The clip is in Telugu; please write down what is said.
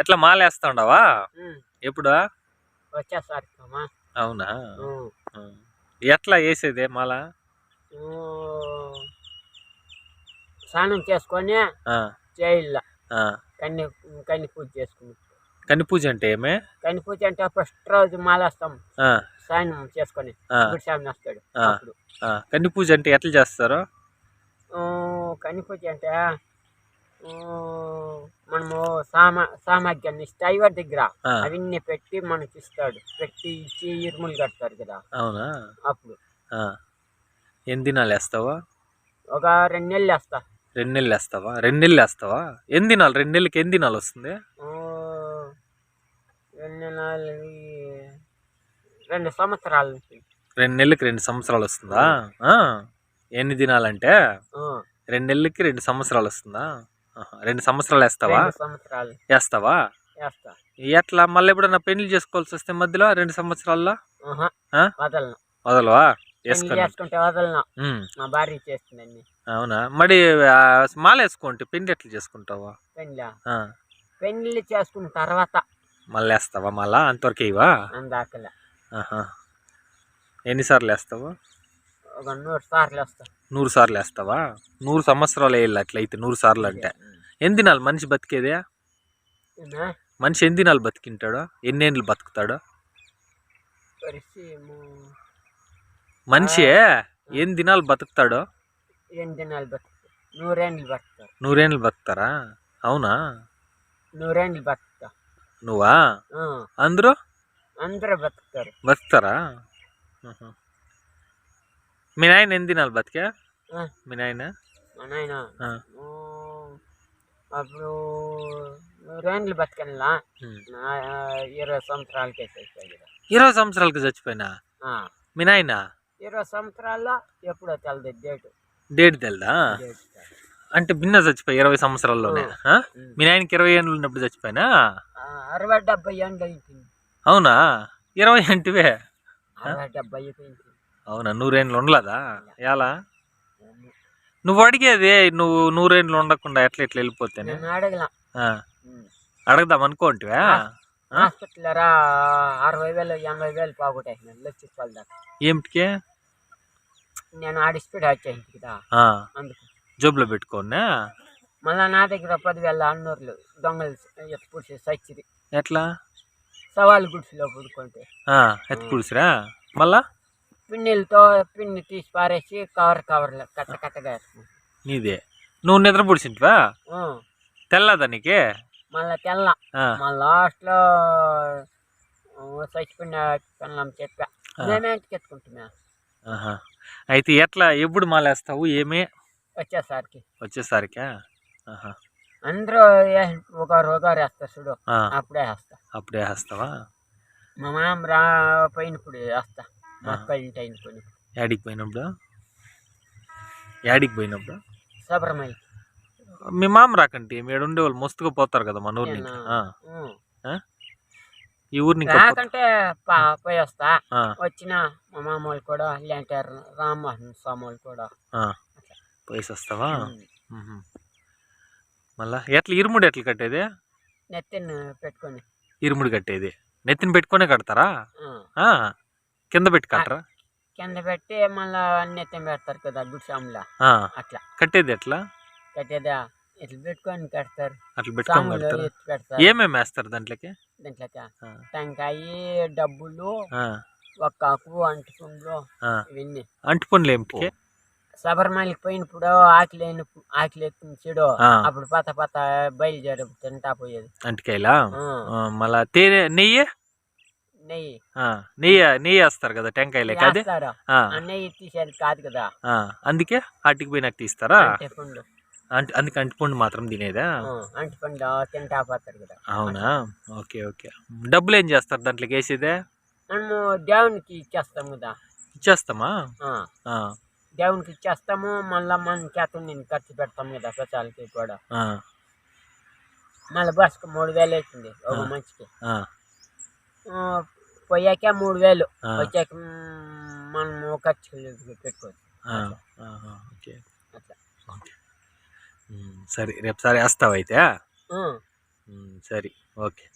ఎట్లా మాలేస్తా ఉండవా ఉమ్, ఎప్పుడు? వచ్చేసారి అమ్మా అవునా. ఎట్లా వేసేదే మాల? స్నానం చేసుకొని చేయాల. కన్ని కన్ని పూజ చేసుకుని. కన్ని పూజ అంటే ఏమే? కన్ని పూజ అంటే ఫస్ట్ రోజు మాలేస్తాం. స్నానం చేసుకొని స్వామి వస్తాడు. కన్ని పూజ అంటే ఎట్లా చేస్తారు? కన్ని పూజ అంటే సామా సామాగ్యాన్ని ఇస్తే అయ్యవారి దగ్గర అవన్నీ పెట్టి మనకి ఇస్తాడు పెట్టి ఇచ్చి ఇరుములు కడతారు కదా. అవునా? అప్పుడు. ఎన్ని దినాలు వేస్తావా? ఒక రెండు నెలలు వేస్తా. రెండు నెలలు వేస్తావా? రెండు నెలలు వేస్తావా? ఎన్ని దినాలు? రెండు నెలలకి ఎన్ని దినాలు వస్తుంది? రెండు నెలలు రెండు సంవత్సరాల రెండు నెలలకి రెండు సంవత్సరాలు వస్తుందా. ఎన్ని దినాలంటే? రెండు నెలలకి రెండు సంవత్సరాలు వస్తుందా. రెండు సంవత్సరాలు వేస్తావా? రెండు సంవత్సరాలు. వేస్తావా? వేస్తా. ఎట్లా మళ్ళీ ఎప్పుడన్నా పెళ్ళి చేసుకోవాల్సి వస్తే మధ్యలో రెండు సంవత్సరాల్లో? ఆహా, ఆ? వదలను. వదలవా? పెళ్ళి వేసుకొని. చేసుకుంటే వదలను. ఉమ్. మా భార్య చేస్తుందండి అవునా? మరి ఆ, మాల వేసుకుంటే పిండి ఎట్లా చేసుకుంటావా? పెళ్ళి ఆ. పెళ్ళి చేసుకున్న తర్వాత. మళ్ళీ వేస్తావా మళ్ళా అంతవరకు ఇవా అందాకల. ఎన్నిసార్లు వేస్తావు? ఒక నూరు సార్లు వస్తా. నూరు సార్లు వేస్తావా? నూరు సంవత్సరాలు వేయాలి అట్లయితే నూరు సార్లు అంటే. ఎన్ని దినాలు మనిషి బతికేదే? మనిషి ఎన్ని దినాలు బతికింటాడు? ఎన్నేళ్ళు బతుకుతాడు? మనిషి ఎన్ని దినాలు బతుకుతాడు? నూరేళ్ళు బతుకుతారు? అవునా? నూరేళ్ళు బతుకుతా. నువ్వా? అందరూ? అందరూ బతుకుతారు. బతుకుతారా. మీ నాయన ఎన్ని దినాలు బతికా? మీ నాయన? మా నాయన అప్పుడు ఉమ్. నా ఇరవై సంవత్సరాలకే చేసేది ఇరవై సంవత్సరాలకు చచ్చిపోయినా? మీ నాయన? ఇరవై సంవత్సరాల్లో ఎప్పుడో తెలదు డేటు. డేట్ తెల్దా. అంటే భిన్న చచ్చిపోయి ఇరవై సంవత్సరాల్లోనే. మీ నాయనకి ఇరవై ఏళ్ళు ఉన్నప్పుడు చచ్చిపోయినా? అరవై డెబ్బై ఏళ్ళు అయిపోయింది అవునా? ఇరవై అంటివే. అరవై డెబ్బై అయిపోయింది. అవునా? నూరేళ్ళు ఉండలేదా? ఎలా? నువ్వు అడిగేది నువ్వు నూరేళ్ళు ఉండకుండా ఎట్లా అడగల. ఆ, అడగదాం అనుకోంటివా? హాస్పిటల్ అరవై వేలు ఎనభై వేలు పోగొట్టేసిన లక్ష రూపాయలు దాకా. ఏమిటికే? నేను ఆడిస్పీడ్ వచ్చేసింది కదా. అందుకు. జోబులో పెట్టుకోనా? మళ్ళా నా దగ్గర పదివేల అన్నూరులు దొంగలు ఎప్పుడు సచ్చిది ఎట్లా? సవాలు గుడిసెలో పుడుకుంటే. ఆ, ఎత్తి పులుసురా మళ్ళా? పిన్నిలతో పిన్ని తీసి పారేసి కవర్ కవర్లు కట్ట కట్టగా వేసుకుంటాం. నీదే. నువ్వు నిద్ర పుడిచింటివా? తెల్లదా నీకే? మళ్ళా తెల్ల. ఆ, మా లాస్ట్లో చచ్చిపోయిన పిల్లం చెప్పా. ఇంటికి ఎత్తుకుంటున్నా ఆహా. అయితే ఎట్లా? ఎప్పుడు మాలేస్తావు? ఏమే? వచ్చేసరికి. వచ్చేసరికా? ఆహా. అందరూ ఏ- ఒకరు ఒకరు వేస్తారు చూడు. ఆ, అప్పుడే వేస్తా. అప్పుడే వేస్తావా? మా మామ రా పోయినప్పుడు వేస్తా. మా ఆ. పెయింట్ అయినప్పుడు. యాడికి పోయినప్పుడు? యాడికి పోయినప్పుడు? శబరిమల మీ మామ రాకండి మీరు ఉండే వాళ్ళు మస్తుగా పోతారు కదా మన ఊరి నుంచి. ఈ ఊరి నుంచి రాకంటే పోయి వస్తా వచ్చిన మా మామ వాళ్ళు కూడా లేదంటే రామ్మోహన్ స్వామి వాళ్ళు కూడా. పోయేసి వస్తావా. మళ్ళా ఎట్లా ఇరుముడు ఎట్లా కట్టేది? నెత్తిని పెట్టుకొని. ఇరుముడు కట్టేది. నెత్తిని పెట్టుకునే కడతారా? కింద పెట్టి కట్టరా? కింద పెట్టి మళ్ళా నెత్తిని పెడతారు కదా గుడిసాములా అట్లా. కట్టేది ఎట్లా? కట్టేదా? ఇట్లా పెట్టుకొని కడతారు? అట్లా పెట్టుకొని కడతారా? ఎత్తి ఏమేమి వేస్తారు దాంట్లోకి? దీంట్లోకి? టెంకాయ డబ్బులు ఆ, ఒక్కాకు అంటుకుండ్లు ఆ. ఇవన్నీ. అంటుపనులు ఏమిటికి? శబరిమలకి పోయినప్పుడు ఆకలి ఆకలి ఎత్తుకుని చెడు ఆ. అప్పుడు పత పత బయలుదేరి తింటా పోయేది. అంటికాయలా? మళ్ళా తేనె నెయ్యి? నెయ్యి. నెయ్యి నెయ్యి వేస్తారు కదా టెంకాయలకి అది? నెయ్యి తీసేది కాదు కదా. అందుకే అటుకి పోయినాక తీస్తారా? అంటే అందుకే అంటిపండు మాత్రం తినేదా? అంటి పండు తింటా పోతారు కదా. అవునా? Okay okay. డబ్బులు ఏం చేస్తారు దాంట్లోకి వేసేదే? మనము దేవునికి ఇచ్చేస్తాం కదా ఇచ్చేస్తామా? దేవునికి ఇచ్చేస్తాము మళ్ళీ మన చేత నేను ఖర్చు పెడతాం కదా ప్రచాలకి కూడా. మళ్ళీ బస్కి మూడు వేలు అవుతుంది ఒక ఆ. పోయాక మూడు వేలు. వచ్చాక మ్, మనము ఖర్చు పెట్టుకోవచ్చు. ఓకే. సరే రేపు సరే వేస్తావు అయితే? సరే ఓకే.